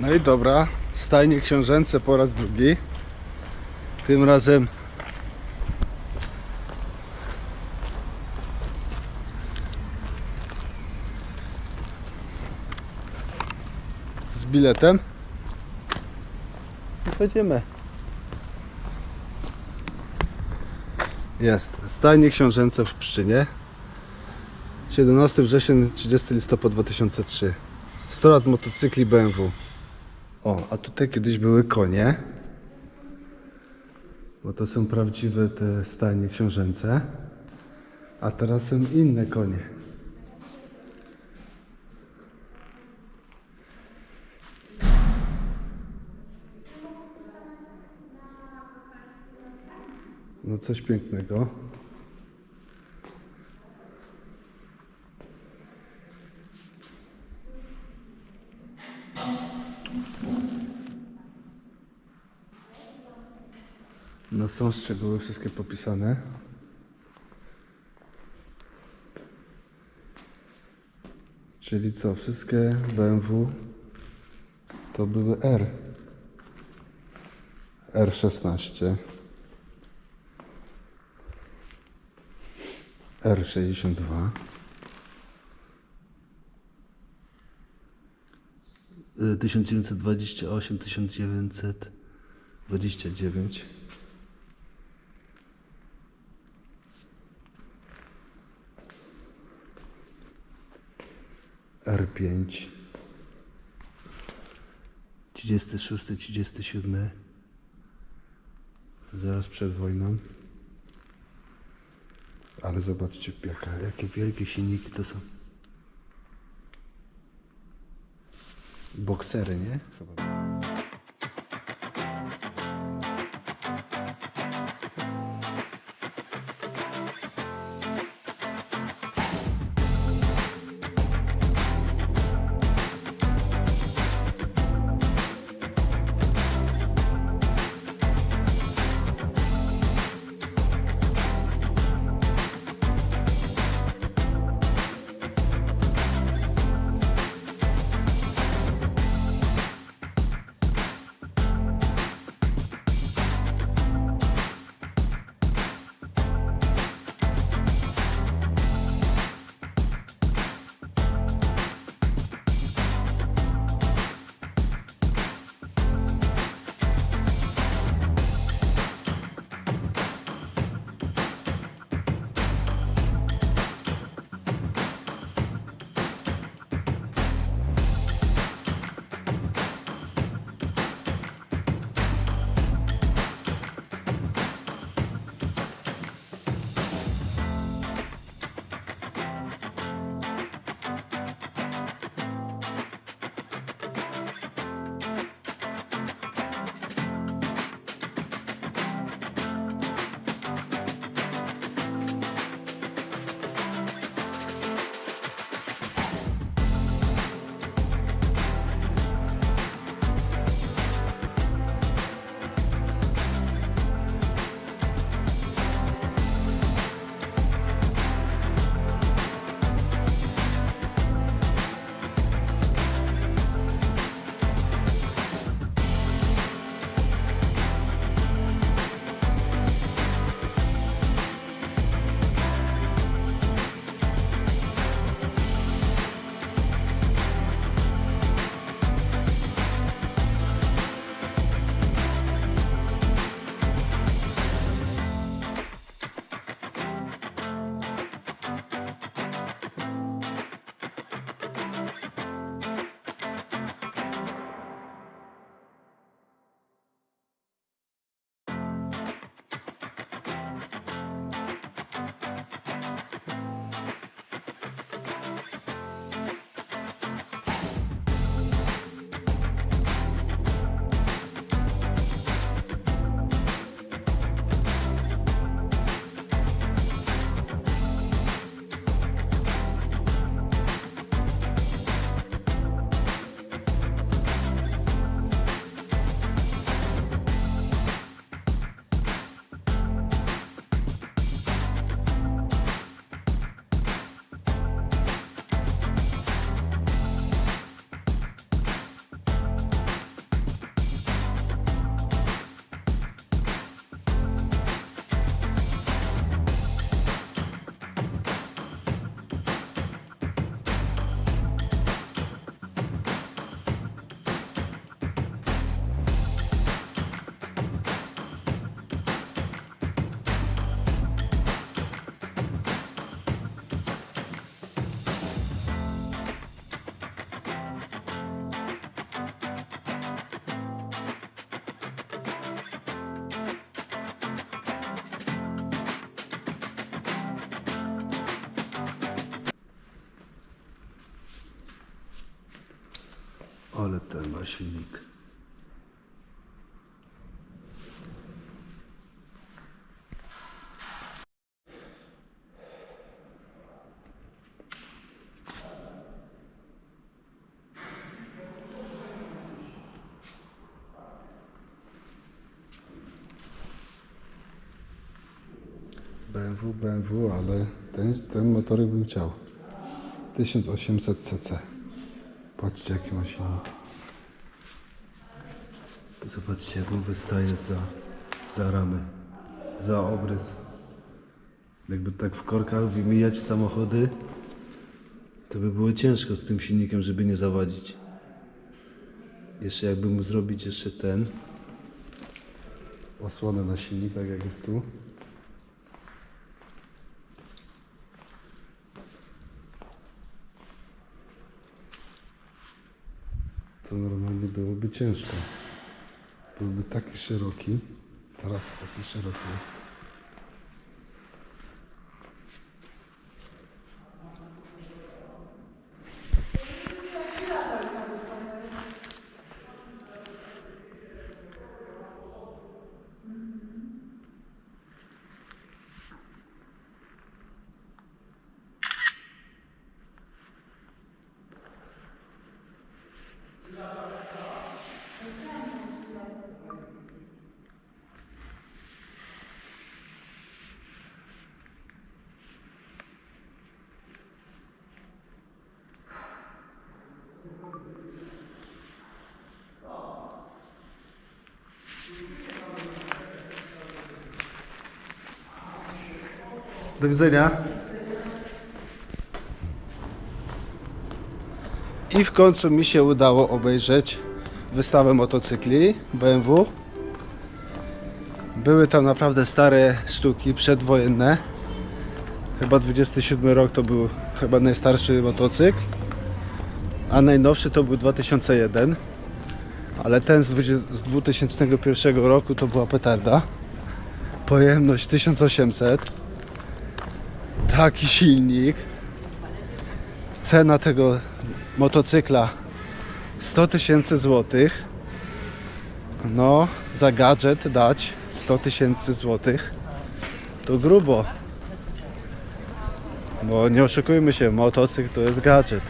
No i dobra, stajnie książęce po raz drugi. Tym razem z biletem. I chodzimy. Jest. Stajnie książęce w Pszczynie. 17 wrzesień, 30 listopad 2003. 100 lat motocykli BMW. O, a tutaj kiedyś były konie. Bo to są prawdziwe te stajnie książęce. A teraz są inne konie. No coś pięknego. No są szczegóły wszystkie popisane. Czyli co, wszystkie BMW to były R. R16. R62. Y, 1928, 1929. R5. 36, 37. Zaraz przed wojną. Ale zobaczcie, jaka, jakie wielkie silniki to są. Boksery, nie? Chyba. Ale ten ma silnik. BMW, BMW, ale ten, ten motorek bym chciał. 1800 cc. Patrzcie jaki ma silnik. Zobaczcie jak on wystaje za, za ramy, za obrys. Jakby tak w korkach wymijać samochody, to by było ciężko z tym silnikiem, żeby nie zawadzić. Jeszcze jakby mu zrobić jeszcze ten osłonę na silnik, tak jak jest tu. To normalnie byłoby ciężko. Byłby taki szeroki, teraz taki szeroki jest. Do widzenia. I w końcu mi się udało obejrzeć wystawę motocykli BMW. Były tam naprawdę stare sztuki, przedwojenne. Chyba 27 rok to był chyba najstarszy motocykl. A najnowszy to był 2001. Ale ten z 20 z 2001 roku to była petarda. Pojemność 1800 taki silnik. Cena tego motocykla 100 tysięcy złotych. No, za gadżet dać 100 tysięcy złotych. To grubo. Bo nie oszukujmy się, motocykl to jest gadżet.